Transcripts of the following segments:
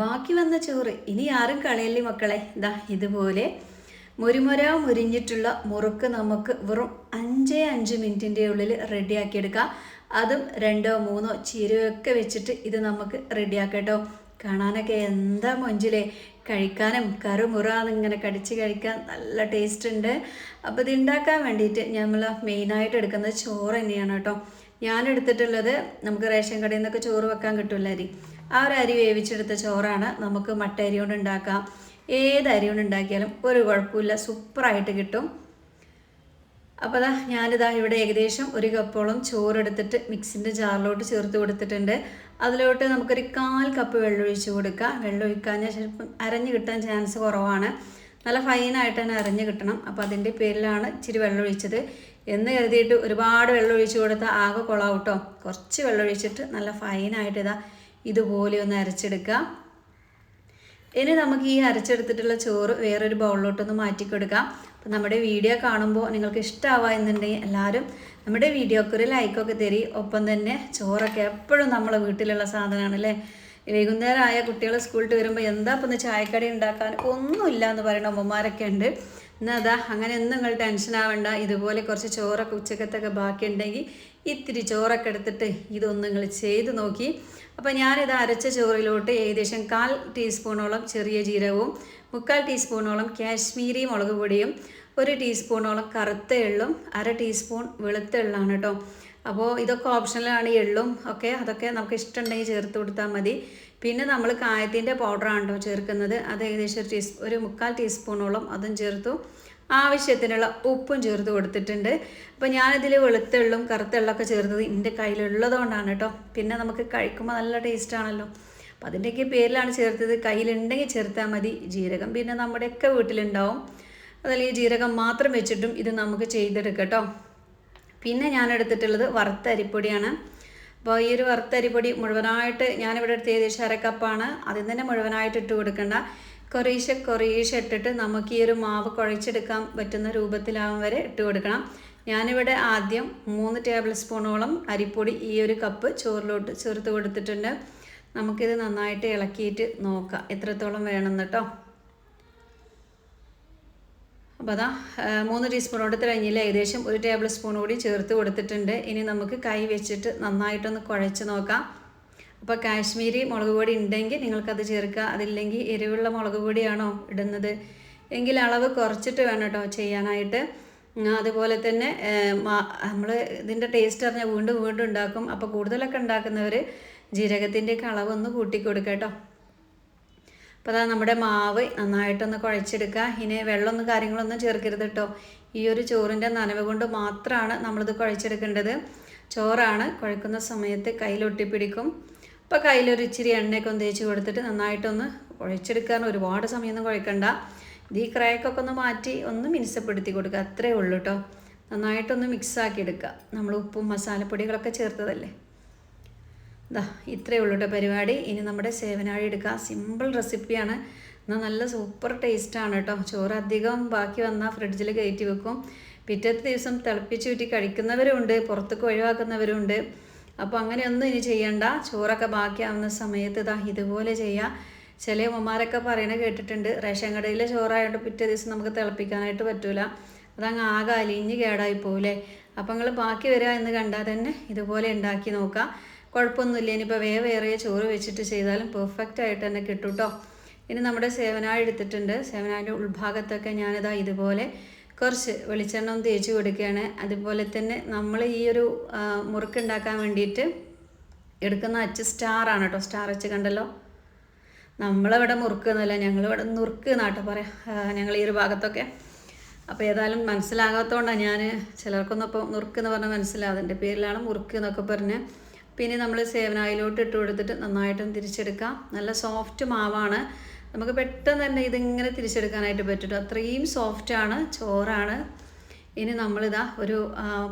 ബാക്കി വന്ന ചോറ്. ഇനി ആരും കളയല്ലേ മക്കളെ? ദാ ഇതുപോലെ മുരുമുര മുരിഞ്ഞിട്ടുള്ള മുറുക്ക് നമുക്ക് വെറും അഞ്ചേ അഞ്ച് മിനിറ്റിന്റെ ഉള്ളിൽ റെഡിയാക്കിയെടുക്കാം. അതും രണ്ടോ മൂന്നോ ചീരയൊക്കെ വെച്ചിട്ട് ഇത് നമുക്ക് റെഡിയാക്കട്ടോ. കാണാനൊക്കെ എന്താ മൊഞ്ചിലെ? കഴിക്കാനും കറുമുറാന്നിങ്ങനെ കടിച്ച് കഴിക്കാൻ നല്ല ടേസ്റ്റ് ഉണ്ട്. അപ്പോൾ ഇത് ഉണ്ടാക്കാൻ വേണ്ടിയിട്ട് നമ്മൾ മെയിനായിട്ട് എടുക്കുന്നത് ചോറ് തന്നെയാണ് കേട്ടോ. ഞാൻ എടുത്തിട്ടുള്ളത് നമുക്ക് റേഷൻ കടയിൽ നിന്നൊക്കെ ചോറ് വെക്കാൻ കിട്ടുമല്ലോ അരി ആ ഒരു അരി വേവിച്ചെടുത്ത ചോറാണ് നമുക്ക് മട്ട അരി കൊണ്ട് ഉണ്ടാക്കാം. ഏത് അരി കൊണ്ട് ഉണ്ടാക്കിയാലും ഒരു കുഴപ്പമില്ല സൂപ്പറായിട്ട് കിട്ടും. അപ്പോൾ അതാ ഞാനിതാ ഇവിടെ ഏകദേശം ഒരു കപ്പോളം ചോറെടുത്തിട്ട് മിക്സിന്റെ ജാറിലോട്ട് ചേർത്ത് കൊടുത്തിട്ടുണ്ട്. അതിലോട്ട് നമുക്കൊരു കാൽ കപ്പ് വെള്ളം ഒഴിച്ച് കൊടുക്കാം. വെള്ളം ഒഴിക്കാൻ ചിലപ്പം അരഞ്ഞ് കിട്ടാൻ ചാൻസ് കുറവാണ്. നല്ല ഫൈനായിട്ട് തന്നെ അരഞ്ഞ് കിട്ടണം. അപ്പോൾ അതിന്റെ പേരിലാണ് ഇച്ചിരി വെള്ളം ഒഴിച്ചത് എന്ന് കരുതിയിട്ട് ഒരുപാട് വെള്ളം ഒഴിച്ച് കൊടുത്താൽ ആകെ കൊള്ളാവും കേട്ടോ കുറച്ച് വെള്ളം ഒഴിച്ചിട്ട് നല്ല ഫൈനായിട്ട് ഇതാ ഇതുപോലെ ഒന്ന് അരച്ചെടുക്കാം. ഇനി നമുക്ക് ഈ അരച്ചെടുത്തിട്ടുള്ള ചോറ് വേറൊരു ബൗളിലോട്ടൊന്ന് മാറ്റി കൊടുക്കാം നമ്മുടെ വീഡിയോ കാണുമ്പോൾ നിങ്ങൾക്ക് ഇഷ്ടമാവുക എന്നുണ്ടെങ്കിൽ എല്ലാവരും നമ്മുടെ വീഡിയോക്ക് ഒരു ലൈക്കൊക്കെ തരി. ഒപ്പം തന്നെ ചോറൊക്കെ എപ്പോഴും നമ്മളെ വീട്ടിലുള്ള സാധനമാണ് അല്ലേ? വൈകുന്നേരം ആയ കുട്ടികൾ സ്കൂളിൽ വരുമ്പോൾ എന്താ ഇപ്പം ഒന്ന് ചായക്കടി ഉണ്ടാക്കാൻ? ഒന്നുമില്ല എന്ന് പറയുന്ന അമ്മമാരൊക്കെ ഉണ്ട്. എന്നാൽ അതാ അങ്ങനെ ഒന്നും നിങ്ങൾ ടെൻഷൻ ആവണ്ട. ഇതുപോലെ കുറച്ച് ചോറൊക്കെ ഉച്ചക്കത്തൊക്കെ ബാക്കിയുണ്ടെങ്കിൽ ഇത്തിരി ചോറൊക്കെ എടുത്തിട്ട് ഇതൊന്ന് നിങ്ങൾ ചെയ്ത് നോക്കി. അപ്പോൾ ഞാനിത് അരച്ച ചോറിലോട്ട് ഏകദേശം കാൽ ടീസ്പൂണോളം ചെറിയ ജീരകവും മുക്കാൽ ടീസ്പൂണോളം കാശ്മീരി മുളക് പൊടിയും ഒരു ടീസ്പൂണോളം കറുത്ത എള്ളും അര ടീസ്പൂൺ വെളുത്ത എള്ളാണ് കേട്ടോ. അപ്പോൾ ഇതൊക്കെ ഓപ്ഷനിലാണ് എള്ളും ഒക്കെ അതൊക്കെ നമുക്ക് ഇഷ്ടമുണ്ടെങ്കിൽ ചേർത്ത് കൊടുത്താൽ മതി. പിന്നെ നമ്മൾ കായത്തിന്റെ പൗഡറാണ് കേട്ടോ ചേർക്കുന്നത്. അത് ഏകദേശം ഒരു ടീസ് ഒരു മുക്കാൽ ടീസ്പൂണോളം അതും ചേർത്തു. ആവശ്യത്തിനുള്ള ഉപ്പും ചേർത്ത് കൊടുത്തിട്ടുണ്ട്. അപ്പോൾ ഞാനിതിൽ വെളുത്തുള്ളും കറുത്തുള്ളൊക്കെ ചേർത്തത് എന്റെ കയ്യിലുള്ളത് കൊണ്ടാണ് കേട്ടോ. പിന്നെ നമുക്ക് കഴിക്കുമ്പോൾ നല്ല ടേസ്റ്റ് ആണല്ലോ. അപ്പോൾ അതിന്റെയൊക്കെ പേരിലാണ് ചേർത്തത്. കയ്യിലുണ്ടെങ്കിൽ ചേർത്താൽ മതി. ജീരകം പിന്നെ നമ്മുടെയൊക്കെ വീട്ടിലുണ്ടാവും. അതല്ലെങ്കിൽ ജീരകം മാത്രം വെച്ചിട്ടും ഇത് നമുക്ക് ചെയ്തെടുക്കാം കേട്ടോ. പിന്നെ ഞാൻ എടുത്തിട്ടുള്ളത് വറുത്ത അരിപ്പൊടിയാണ്. അപ്പോൾ ഈ ഒരു വറുത്തരിപ്പൊടി മുഴുവനായിട്ട് ഞാനിവിടെ എടുത്ത് ഏകദേശം അരക്കപ്പാണ് അതിൽ തന്നെ മുഴുവനായിട്ട് ഇട്ട് കൊടുക്കേണ്ട. കുറേശ്ശെ കുറേശ്ശെ ഇട്ടിട്ട് നമുക്ക് ഈ ഒരു മാവ് കുഴച്ചെടുക്കാൻ പറ്റുന്ന രൂപത്തിലാവും വരെ ഇട്ട് കൊടുക്കണം. ഞാനിവിടെ ആദ്യം മൂന്ന് ടേബിൾ സ്പൂണോളം അരിപ്പൊടി ഈ ഒരു കപ്പ് ചോറിലോട്ട് ചേർത്ത് കൊടുത്തിട്ടുണ്ട്. നമുക്കിത് നന്നായിട്ട് ഇളക്കിയിട്ട് നോക്കാം. എത്രത്തോളം വേണം കേട്ടോ. അപ്പോൾ അതാ മൂന്ന് ടീസ്പൂൺ കൊടുത്ത് കഴിഞ്ഞാൽ ഏകദേശം ഒരു ടേബിൾ സ്പൂൺ കൂടി ചേർത്ത് കൊടുത്തിട്ടുണ്ട്. ഇനി നമുക്ക് കൈ വെച്ചിട്ട് നന്നായിട്ടൊന്ന് കുഴച്ച് നോക്കാം. അപ്പോൾ കാശ്മീരി മുളക് പൊടി ഉണ്ടെങ്കിൽ നിങ്ങൾക്കത് ചേർക്കുക. അതില്ലെങ്കിൽ എരിവുള്ള മുളക് പൊടിയാണോ ഇടുന്നത്? എങ്കിൽ അളവ് കുറച്ചിട്ട് വേണം കേട്ടോ ചെയ്യാനായിട്ട്. അതുപോലെ തന്നെ നമ്മൾ ഇതിന്റെ ടേസ്റ്റ് അറിഞ്ഞാൽ വീണ്ടും വീണ്ടും ഉണ്ടാക്കും. അപ്പോൾ കൂടുതലൊക്കെ ഉണ്ടാക്കുന്നവർ ജീരകത്തിന്റെയൊക്കെ അളവൊന്ന് ഒന്ന് കൂട്ടി കൊടുക്കുക കേട്ടോ. അപ്പോൾ അതാ നമ്മുടെ മാവ് നന്നായിട്ടൊന്ന് കുഴച്ചെടുക്കുക. ഇനി വെള്ളമൊന്നും കാര്യങ്ങളൊന്നും ചേർക്കരുത് കേട്ടോ ഈ ഒരു ചോറിന്റെ നനവ് കൊണ്ട് മാത്രമാണ് നമ്മളിത് കുഴച്ചെടുക്കേണ്ടത്. ചോറാണ് കുഴക്കുന്ന സമയത്ത് കയ്യിലൊട്ടിപ്പിടിക്കും അപ്പോൾ കയ്യിലൊരു ഇച്ചിരി എണ്ണയൊക്കെ ഒന്ന് തേച്ച് കൊടുത്തിട്ട് നന്നായിട്ടൊന്ന് കുഴച്ചെടുക്കാൻ ഒരുപാട് സമയമൊന്നും കുഴക്കണ്ട. ഇത് ഈ ക്രാക്കൊക്കെ ഒന്ന് മാറ്റി ഒന്ന് മിനുസപ്പെടുത്തി കൊടുക്കുക. അത്രേ ഉള്ളൂ കേട്ടോ നന്നായിട്ടൊന്ന് മിക്സ് ആക്കി എടുക്കുക. നമ്മൾ ഉപ്പും മസാലപ്പൊടികളൊക്കെ ചേർത്തതല്ലേ? ദാ ഇത്രയേ ഉള്ളൂ കേട്ടോ പരിപാടി. ഇനി നമ്മുടെ സേവനാഴി എടുക്കുക സിമ്പിൾ റെസിപ്പിയാണ് എന്നാൽ നല്ല സൂപ്പർ ടേസ്റ്റാണ് കേട്ടോ ചോറ് അധികം ബാക്കി വന്നാൽ ഫ്രിഡ്ജിൽ കയറ്റി വെക്കും. പിറ്റത്തെ ദിവസം തിളപ്പിച്ച് ചുറ്റി കഴിക്കുന്നവരുണ്ട് പുറത്തേക്ക് ഒഴിവാക്കുന്നവരുണ്ട്. അപ്പോൾ അങ്ങനെയൊന്നും ഇനി ചെയ്യണ്ട. ചോറൊക്കെ ബാക്കിയാവുന്ന സമയത്ത് ഇതാ ഇതുപോലെ ചെയ്യുക ചില ഉമ്മമാരൊക്കെ പറയണ കേട്ടിട്ടുണ്ട് റേഷൻ കടയിലെ ചോറായതുകൊണ്ട് പിറ്റേ ദിവസം നമുക്ക് തിളപ്പിക്കാനായിട്ട് പറ്റൂല. അതങ്ങ് ആകെ അലിഞ്ഞ് കേടായി പോകില്ലേ അപ്പോൾ നിങ്ങൾ ബാക്കി വരിക എന്ന് കണ്ടാൽ തന്നെ ഇതുപോലെ ഉണ്ടാക്കി നോക്കാം. കുഴപ്പമൊന്നുമില്ല. ഇനിയിപ്പോൾ വേവ് വേറെ ചോറ് വെച്ചിട്ട് ചെയ്താലും പെർഫെക്റ്റ് ആയിട്ട് തന്നെ കിട്ടും കേട്ടോ ഇനി നമ്മുടെ സേവനായ എടുത്തിട്ടുണ്ട്. സേവനാഴിന്റെ ഉൾഭാഗത്തൊക്കെ ഞാനിതാ ഇതുപോലെ കുറച്ച് വെളിച്ചെണ്ണം തേച്ച് കൊടുക്കുകയാണ്. അതുപോലെ തന്നെ നമ്മൾ ഈ ഒരു മുറുക്ക് ഉണ്ടാക്കാൻ വേണ്ടിയിട്ട് എടുക്കുന്ന അച്ച് സ്റ്റാറാണ് കേട്ടോ സ്റ്റാർ അച്ച് കണ്ടല്ലോ? നമ്മളിവിടെ മുറുക്ക് എന്നല്ല ഞങ്ങളിവിടെ നുറുക്ക് എന്നാട്ടോ പറയാം. ഞങ്ങൾ ഈ ഒരു ഭാഗത്തൊക്കെ. അപ്പോൾ ഏതായാലും മനസ്സിലാകാത്തതുകൊണ്ടാണ് ഞാൻ ചിലർക്കൊന്നും ഇപ്പോൾ നുറുക്ക് എന്ന് പറഞ്ഞാൽ മനസ്സിലാകും പേരിലാണ് മുറുക്ക് എന്നൊക്കെ പറഞ്ഞ് പിന്നെ നമ്മൾ സേവനായിലോട്ട് ഇട്ട് കൊടുത്തിട്ട് നന്നായിട്ടും തിരിച്ചെടുക്കാം. നല്ല സോഫ്റ്റ് മാവാണ്. നമുക്ക് പെട്ടെന്ന് തന്നെ ഇതിങ്ങനെ തിരിച്ചെടുക്കാനായിട്ട് പറ്റും അത്രയും സോഫ്റ്റാണ് ചോറാണ്. ഇനി നമ്മളിതാ ഒരു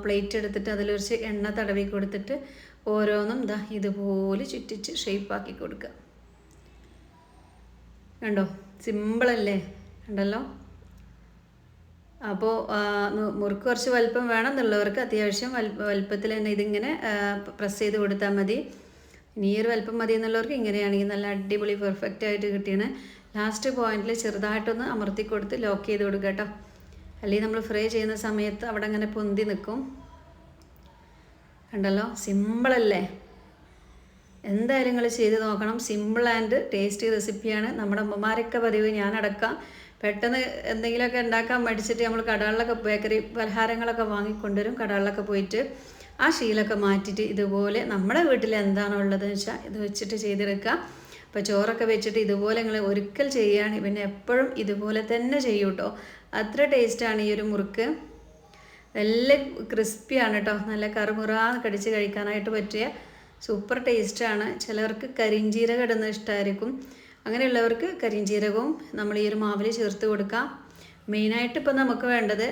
പ്ലേറ്റ് എടുത്തിട്ട് അതിലൊരിച്ച് എണ്ണ തടവി കൊടുത്തിട്ട് ഓരോന്നും ഇതാ ഇതുപോലെ ചുറ്റിച്ച് ഷേപ്പാക്കി കൊടുക്കുക. കണ്ടോ? സിമ്പിളല്ലേ കണ്ടല്ലോ? അപ്പോൾ മുറുക്ക് കുറച്ച് വലിപ്പം വേണം എന്നുള്ളവർക്ക് അത്യാവശ്യം വലിപ്പ വലിപ്പത്തിൽ തന്നെ ഇതിങ്ങനെ പ്രസ് ചെയ്ത് കൊടുത്താൽ മതി. ഇനി ഈ ഒരു വലുപ്പം മതി എന്നുള്ളവർക്ക് ഇങ്ങനെയാണെങ്കിൽ നല്ല അടിപൊളി പെർഫെക്റ്റ് ആയിട്ട് കിട്ടിയാണ്. ലാസ്റ്റ് പോയിന്റിൽ ചെറുതായിട്ടൊന്ന് അമർത്തി കൊടുത്ത് ലോക്ക് ചെയ്ത് കൊടുക്കുക കേട്ടോ. അല്ലെങ്കിൽ നമ്മൾ ഫ്രൈ ചെയ്യുന്ന സമയത്ത് അവിടെ അങ്ങനെ പൊന്തി നിൽക്കും കണ്ടല്ലോ? സിമ്പിളല്ലേ എന്തായാലും നിങ്ങൾ ചെയ്ത് നോക്കണം. സിമ്പിൾ ആൻഡ് ടേസ്റ്റി റെസിപ്പിയാണ് നമ്മുടെ അമ്മമാരൊക്കെ പതിവ് ഞാനടക്കാം പെട്ടെന്ന് എന്തെങ്കിലുമൊക്കെ ഉണ്ടാക്കാൻ മടിച്ചിട്ട് നമ്മൾ കടകളിലൊക്കെ ബേക്കറി പലഹാരങ്ങളൊക്കെ വാങ്ങിക്കൊണ്ടുവരും. കടകളിലൊക്കെ പോയിട്ട് ആ ശീലമൊക്കെ മാറ്റിയിട്ട് ഇതുപോലെ നമ്മുടെ വീട്ടിൽ എന്താണോ ഉള്ളതെന്ന് വെച്ചാൽ ഇത് വെച്ചിട്ട് ചെയ്തെടുക്കുക. അപ്പോൾ ചോറൊക്കെ വെച്ചിട്ട് ഇതുപോലെ നിങ്ങൾ ഒരിക്കൽ ചെയ്യുകയാണ് പിന്നെ എപ്പോഴും ഇതുപോലെ തന്നെ ചെയ്യൂ കേട്ടോ അത്ര ടേസ്റ്റാണ് ഈ ഒരു മുറുക്ക്. നല്ല ക്രിസ്പിയാണ് കേട്ടോ നല്ല കറുമുറാന്ന് കടിച്ച് കഴിക്കാനായിട്ട് പറ്റിയ സൂപ്പർ ടേസ്റ്റാണ് ചിലവർക്ക് കരിഞ്ചീരകം ഇടുന്നത് ഇഷ്ടമായിരിക്കും അങ്ങനെയുള്ളവർക്ക് കരിഞ്ചീരകവും നമ്മൾ ഈ ഒരു മാവിൽ ചേർത്ത് കൊടുക്കാം. മെയിനായിട്ട് ഇപ്പം നമുക്ക് വേണ്ടത്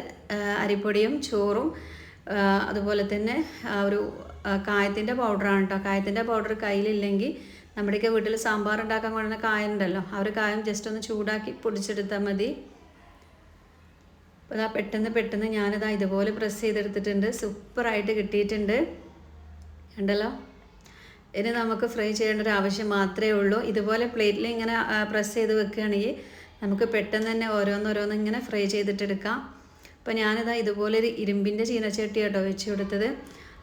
അരിപ്പൊടിയും ചോറും അതുപോലെ തന്നെ ഒരു കായത്തിന്റെ പൗഡറാണ് കേട്ടോ കായത്തിന്റെ പൗഡർ കയ്യിലില്ലെങ്കിൽ നമ്മുടെയൊക്കെ വീട്ടിൽ സാമ്പാർ ഉണ്ടാക്കാൻ കൊണ്ടുവന്ന കായ ഉണ്ടല്ലോ ആ ഒരു കായം ജസ്റ്റ് ഒന്ന് ചൂടാക്കി പൊടിച്ചെടുത്താൽ മതി. അതാ പെട്ടെന്ന് പെട്ടെന്ന് ഞാനിതാ ഇതുപോലെ പ്രസ് ചെയ്തെടുത്തിട്ടുണ്ട്. സൂപ്പറായിട്ട് കിട്ടിയിട്ടുണ്ട്. ഉണ്ടല്ലോ ഇനി നമുക്ക് ഫ്രൈ ചെയ്യേണ്ട ഒരു ആവശ്യം മാത്രമേ ഉള്ളൂ. ഇതുപോലെ പ്ലേറ്റിൽ ഇങ്ങനെ പ്രസ് ചെയ്ത് വെക്കുകയാണെങ്കിൽ നമുക്ക് പെട്ടെന്ന് തന്നെ ഓരോന്നോരോന്ന് ഇങ്ങനെ ഫ്രൈ ചെയ്തിട്ടെടുക്കാം. അപ്പോൾ ഞാനിതാ ഇതുപോലെ ഒരു ഇരുമ്പിന്റെ ചീനച്ചട്ടി കേട്ടോ വെച്ച് കൊടുത്തത്.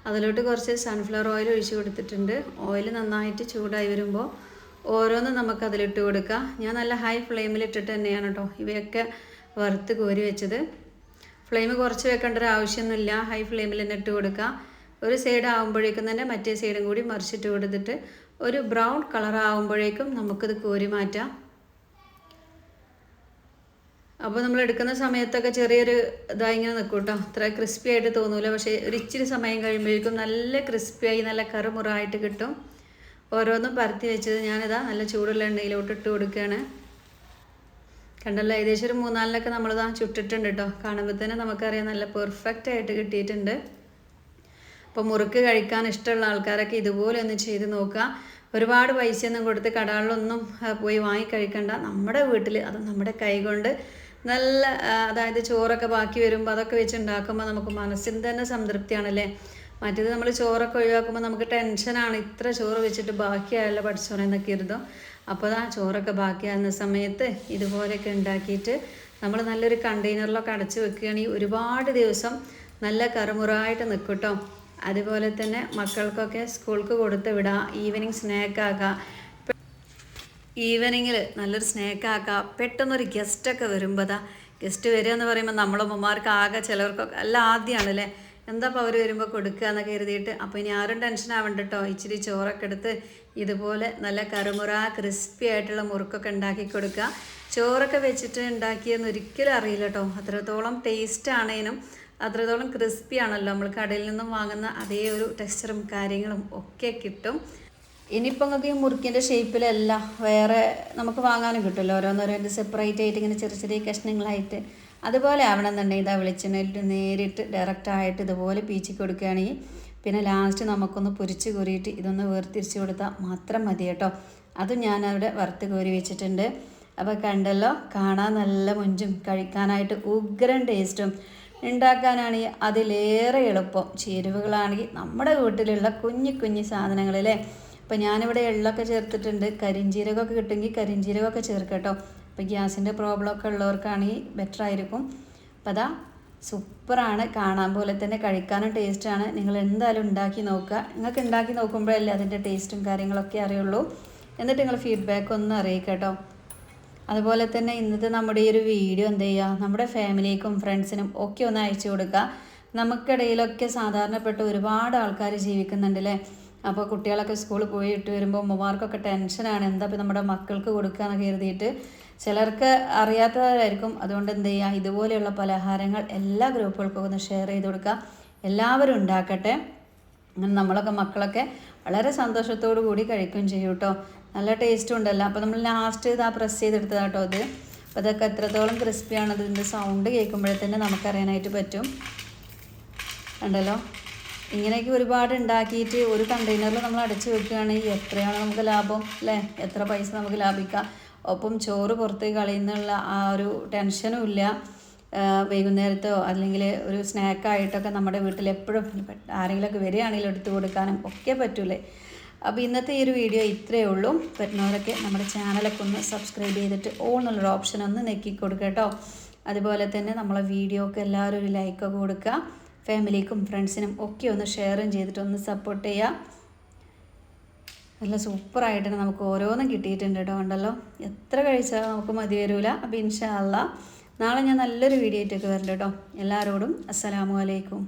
അതിലോട്ട് കുറച്ച് സൺഫ്ലവർ ഓയിൽ ഒഴിച്ച് കൊടുത്തിട്ടുണ്ട്. ഓയിൽ നന്നായിട്ട് ചൂടായി വരുമ്പോൾ ഓരോന്നും നമുക്ക് അതിലിട്ട് കൊടുക്കാം. ഞാൻ നല്ല ഹൈ ഫ്ലെയിമിൽ ഇട്ടിട്ട് തന്നെയാണ് കേട്ടോ ഇവയൊക്കെ വറുത്ത് കോരി വെച്ചത്. ഫ്ലെയിം കുറച്ച് വെക്കേണ്ട ഒരു ആവശ്യമൊന്നുമില്ല. ഹൈ ഫ്ലെയിമിൽ തന്നെ ഇട്ട് കൊടുക്കുക ഒരു സൈഡ് ആകുമ്പോഴേക്കും തന്നെ മറ്റേ സൈഡും കൂടി മറിച്ചിട്ട് കൊടുത്തിട്ട് ഒരു ബ്രൗൺ കളർ ആകുമ്പോഴേക്കും നമുക്കിത് കോരി മാറ്റാം. അപ്പോൾ നമ്മൾ എടുക്കുന്ന സമയത്തൊക്കെ ചെറിയൊരു ഇതായി ഇങ്ങനെ നിൽക്കും കേട്ടോ അത്ര ക്രിസ്പി ആയിട്ട് തോന്നൂല. പക്ഷേ ഒരു ഇച്ചിരി സമയം കഴിയുമ്പോഴേക്കും നല്ല ക്രിസ്പിയായി നല്ല കറുമുറായിട്ട് കിട്ടും. ഓരോന്നും പരത്തി വെച്ചത് ഞാനിതാ നല്ല ചൂടുള്ള എണ്ണയിലോട്ട് ഇട്ട് കൊടുക്കുകയാണ്. കണ്ടല്ലോ ഏകദേശം ഒരു മൂന്നാലിനൊക്കെ നമ്മളിതാ ചുട്ടിട്ടുണ്ട് കേട്ടോ കാണുമ്പോൾ തന്നെ നമുക്കറിയാം നല്ല പെർഫെക്റ്റ് ആയിട്ട് കിട്ടിയിട്ടുണ്ട്. അപ്പോൾ മുറുക്ക് കഴിക്കാൻ ഇഷ്ടമുള്ള ആൾക്കാരൊക്കെ ഇതുപോലെ ഒന്ന് ചെയ്ത് നോക്കുക. ഒരുപാട് പൈസയൊന്നും കൊടുത്ത് കടകളിലൊന്നും പോയി വാങ്ങി കഴിക്കണ്ട. നമ്മുടെ വീട്ടിൽ അത് നമ്മുടെ കൈകൊണ്ട് നല്ല അതായത് ചോറൊക്കെ ബാക്കി വരുമ്പോൾ അതൊക്കെ വെച്ച് ഉണ്ടാക്കുമ്പോൾ നമുക്ക് മനസ്സിന് തന്നെ സംതൃപ്തിയാണല്ലേ? മറ്റേത് നമ്മൾ ചോറൊക്കെ ഒഴിവാക്കുമ്പോൾ നമുക്ക് ടെൻഷനാണ്. ഇത്ര ചോറ് വെച്ചിട്ട് ബാക്കിയായല്ലോ പഠിച്ചോനെ എന്നൊക്കെ ഇരുതും അപ്പോൾ ആ ചോറൊക്കെ ബാക്കിയാകുന്ന സമയത്ത് ഇതുപോലെയൊക്കെ ഉണ്ടാക്കിയിട്ട് നമ്മൾ നല്ലൊരു കണ്ടെയ്നറിലൊക്കെ അടച്ച് വെക്കുകയാണെങ്കിൽ ഒരുപാട് ദിവസം നല്ല കറുമുറായിട്ട് നിൽക്കും കേട്ടോ അതുപോലെ തന്നെ മക്കൾക്കൊക്കെ സ്കൂൾക്ക് കൊടുത്ത് വിടാം ഈവനിങ് സ്നാക്ക് ആക്കാം. ഈവനിങ്ങിൽ നല്ലൊരു സ്നാക്ക് ആക്കാം. പെട്ടെന്നൊരു ഗസ്റ്റൊക്കെ വരുമ്പോൾ അതാ ഗസ്റ്റ് വരിക എന്ന് പറയുമ്പോൾ നമ്മളെ ഉമ്മമാർക്ക് ആകെ ചിലവർക്കൊക്കെ അല്ല ആദ്യമാണല്ലേ എന്താ അപ്പോൾ അവർ വരുമ്പോൾ കൊടുക്കുക എന്നൊക്കെ കരുതിയിട്ട്. അപ്പോൾ ഇനി ആരും ടെൻഷൻ ആവണ്ട കേട്ടോ ഇച്ചിരി ചോറൊക്കെ എടുത്ത് ഇതുപോലെ നല്ല കറുമുറ ക്രിസ്പി ആയിട്ടുള്ള മുറുക്കൊക്കെ ഉണ്ടാക്കി കൊടുക്കുക ചോറൊക്കെ വെച്ചിട്ട് ഉണ്ടാക്കിയെന്ന് ഒരിക്കലും അറിയില്ല കേട്ടോ അത്രത്തോളം ടേസ്റ്റ് ആണേനും. അത്രത്തോളം ക്രിസ്പി ആണല്ലോ. നമ്മൾ കടയിൽ നിന്നും വാങ്ങുന്ന അതേ ഒരു ടെക്സ്ചറും കാര്യങ്ങളും ഒക്കെ കിട്ടും. ഇനിയിപ്പോൾ നിങ്ങൾക്ക് ഈ മുറുക്കിന്റെ ഷേപ്പിലല്ല വേറെ നമുക്ക് വാങ്ങാനും കിട്ടുമല്ലോ. ഓരോന്നോരോന്റെ സെപ്പറേറ്റ് ആയിട്ട് ഇങ്ങനെ ചെറിയ ചെറിയ കഷ്ണങ്ങളായിട്ട്. അതുപോലെ ആവണമെന്നുണ്ടെങ്കിൽ ഇതാ വെളിച്ചെണ്ണയിലിട്ട് നേരിട്ട് ഡയറക്റ്റായിട്ട് ഇതുപോലെ പീച്ചി കൊടുക്കുകയാണെങ്കിൽ പിന്നെ ലാസ്റ്റ് നമുക്കൊന്ന് പൊരിച്ച് കോരിയിട്ട് ഇതൊന്ന് വേർതിരിച്ച് കൊടുത്താൽ മാത്രം മതി കേട്ടോ. അതും അവിടെ വറുത്ത് കോരി വെച്ചിട്ടുണ്ട്. അപ്പോൾ കണ്ടല്ലോ കാണാൻ നല്ല മുഞ്ചും കഴിക്കാനായിട്ട് ഉഗ്രൻ ടേസ്റ്റും ഉണ്ടാക്കാനാണെങ്കിൽ അതിലേറെ എളുപ്പം. ചേരുവകളാണെങ്കിൽ നമ്മുടെ വീട്ടിലുള്ള കുഞ്ഞു കുഞ്ഞു സാധനങ്ങളിലെ. അപ്പോൾ ഞാനിവിടെ എള്ളൊക്കെ ചേർത്തിട്ടുണ്ട്. കരിഞ്ചീരകമൊക്കെ കിട്ടുമെങ്കിൽ കരിഞ്ചീരകമൊക്കെ ചേർക്കട്ടോ കേട്ടോ. അപ്പോൾ ഗ്യാസിന്റെ പ്രോബ്ലം ഒക്കെ ഉള്ളവർക്കാണെങ്കിൽ ബെറ്റർ ആയിരിക്കും. അപ്പോൾ അതാ സൂപ്പറാണ്. കാണാൻ പോലെ തന്നെ കഴിക്കാനും ടേസ്റ്റാണ് നിങ്ങൾ എന്തായാലും ഉണ്ടാക്കി നോക്കുക. നിങ്ങൾക്ക് ഉണ്ടാക്കി നോക്കുമ്പോഴല്ലേ അതിന്റെ ടേസ്റ്റും കാര്യങ്ങളൊക്കെ അറിയുള്ളൂ. എന്നിട്ട് നിങ്ങൾ ഫീഡ്ബാക്ക് ഒന്ന് അറിയിക്കുക കേട്ടോ. അതുപോലെ തന്നെ ഇന്നത്തെ നമ്മുടെ ഈ ഒരു വീഡിയോ എന്ത് ചെയ്യുക? നമ്മുടെ ഫാമിലിക്കും ഫ്രണ്ട്സിനും ഒക്കെ ഒന്ന് അയച്ചു കൊടുക്കുക. നമുക്കിടയിലൊക്കെ സാധാരണപ്പെട്ട ഒരുപാട് ആൾക്കാർ ജീവിക്കുന്നുണ്ടല്ലേ അപ്പോൾ കുട്ടികളൊക്കെ സ്കൂളിൽ പോയിട്ട് വരുമ്പോൾ അമ്മമാർക്കൊക്കെ ടെൻഷനാണ്. എന്താ ഇപ്പം നമ്മുടെ മക്കൾക്ക് കൊടുക്കുക എന്ന് കരുതിയിട്ട് ചിലർക്ക് അറിയാത്തവരായിരിക്കും. അതുകൊണ്ട് എന്ത് ചെയ്യുക? ഇതുപോലെയുള്ള പലഹാരങ്ങൾ എല്ലാ ഗ്രൂപ്പുകൾക്കും ഒന്ന് ഷെയർ ചെയ്ത് കൊടുക്കുക. എല്ലാവരും ഉണ്ടാക്കട്ടെ. അങ്ങനെ നമ്മളൊക്കെ മക്കളൊക്കെ വളരെ സന്തോഷത്തോടു കൂടി കഴിക്കുകയും ചെയ്യും കേട്ടോ. നല്ല ടേസ്റ്റും ഉണ്ടല്ലോ. അപ്പോൾ നമ്മൾ ലാസ്റ്റ് ഇതാ പ്രസ് ചെയ്തെടുത്തതാണ് കേട്ടോ അത്. അപ്പോൾ അതൊക്കെ എത്രത്തോളം ക്രിസ്പിയാണ് ഇതിന്റെ സൗണ്ട് കേൾക്കുമ്പോഴേ തന്നെ നമുക്കറിയാനായിട്ട് പറ്റും. ഉണ്ടല്ലോ ഇങ്ങനെയൊക്കെ ഒരുപാട് ഉണ്ടാക്കിയിട്ട് ഒരു കണ്ടെയ്നറിൽ നമ്മൾ അടച്ചു വെക്കുകയാണെങ്കിൽ എത്രയാണ് നമുക്ക് ലാഭം അല്ലേ? എത്ര പൈസ നമുക്ക് ലാഭിക്കാം? ഒപ്പം ചോറ് പുറത്തേക്ക് കളയുന്നുള്ള ആ ഒരു ടെൻഷനും ഇല്ല. ആ, വൈകുന്നേരത്തോ അല്ലെങ്കിൽ ഒരു സ്നാക്കായിട്ടൊക്കെ നമ്മുടെ വീട്ടിൽ എപ്പോഴും ആരെങ്കിലുമൊക്കെ വരികയാണെങ്കിലും എടുത്തു കൊടുക്കാനും ഒക്കെ പറ്റൂലേ. അപ്പോൾ ഇന്നത്തെ ഈ ഒരു വീഡിയോ ഇത്രയേ ഉള്ളൂ. പറ്റുന്നവരൊക്കെ നമ്മുടെ ചാനലൊക്കെ ഒന്ന് സബ്സ്ക്രൈബ് ചെയ്തിട്ട് ഓൾ എന്നുള്ളൊരു ഓപ്ഷൻ ഒന്ന് നെക്കി കൊടുക്കുക കേട്ടോ. അതുപോലെ തന്നെ നമ്മളെ വീഡിയോക്ക് എല്ലാവരും ഒരു ലൈക്കൊക്കെ കൊടുക്കുക. ഫാമിലിക്കും ഫ്രണ്ട്സിനും ഒക്കെ ഒന്ന് ഷെയറും ചെയ്തിട്ട് ഒന്ന് സപ്പോർട്ട് ചെയ്യുക. നല്ല സൂപ്പറായിട്ട് നമുക്ക് ഓരോന്നും കിട്ടിയിട്ടുണ്ട് കേട്ടോ ഉണ്ടല്ലോ എത്ര കഴിച്ചാൽ നമുക്ക് മതി വരില്ല അപ്പോൾ ഇൻഷാ അള്ളാ. നാളെ ഞാൻ നല്ലൊരു വീഡിയോ ആയിട്ടൊക്കെ വരണ്ട കേട്ടോ. എല്ലാവരോടും അസ്സലാമു അലൈക്കും.